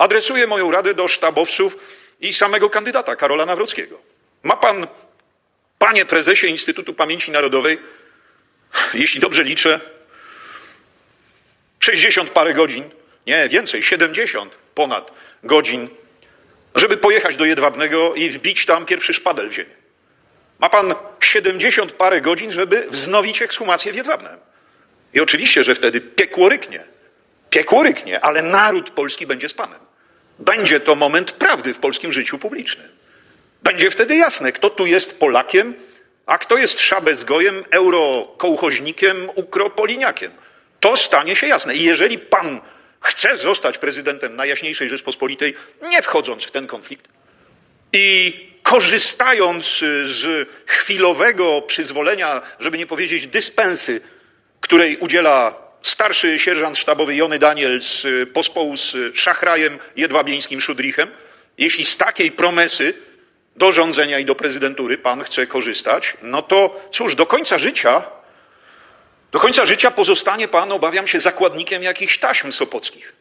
Adresuję moją radę do sztabowców i samego kandydata Karola Nawrockiego. Ma pan, panie prezesie Instytutu Pamięci Narodowej, jeśli dobrze liczę, 60 parę godzin, nie więcej, 70 ponad godzin, żeby pojechać do Jedwabnego i wbić tam pierwszy szpadel w ziemię. Ma pan 70 parę godzin, żeby wznowić ekshumację w Jedwabnem. I oczywiście, że wtedy piekło ryknie. Piekło ryknie, ale naród polski będzie z panem. Będzie to moment prawdy w polskim życiu publicznym. Będzie wtedy jasne, kto tu jest Polakiem, a kto jest szabezgojem, eurokołchoźnikiem, ukropoliniakiem. To stanie się jasne. I jeżeli pan chce zostać prezydentem Najjaśniejszej Rzeczpospolitej, nie wchodząc w ten konflikt i korzystając y, z chwilowego przyzwolenia, żeby nie powiedzieć dyspensy, której udziela starszy sierżant sztabowy Jony Daniel z y, pospołu z szachrajem jedwabieńskim Szudrichem, jeśli z takiej promesy do rządzenia i do prezydentury pan chce korzystać, no to cóż, do końca życia, do końca życia pozostanie pan, obawiam się, zakładnikiem jakichś taśm sopockich.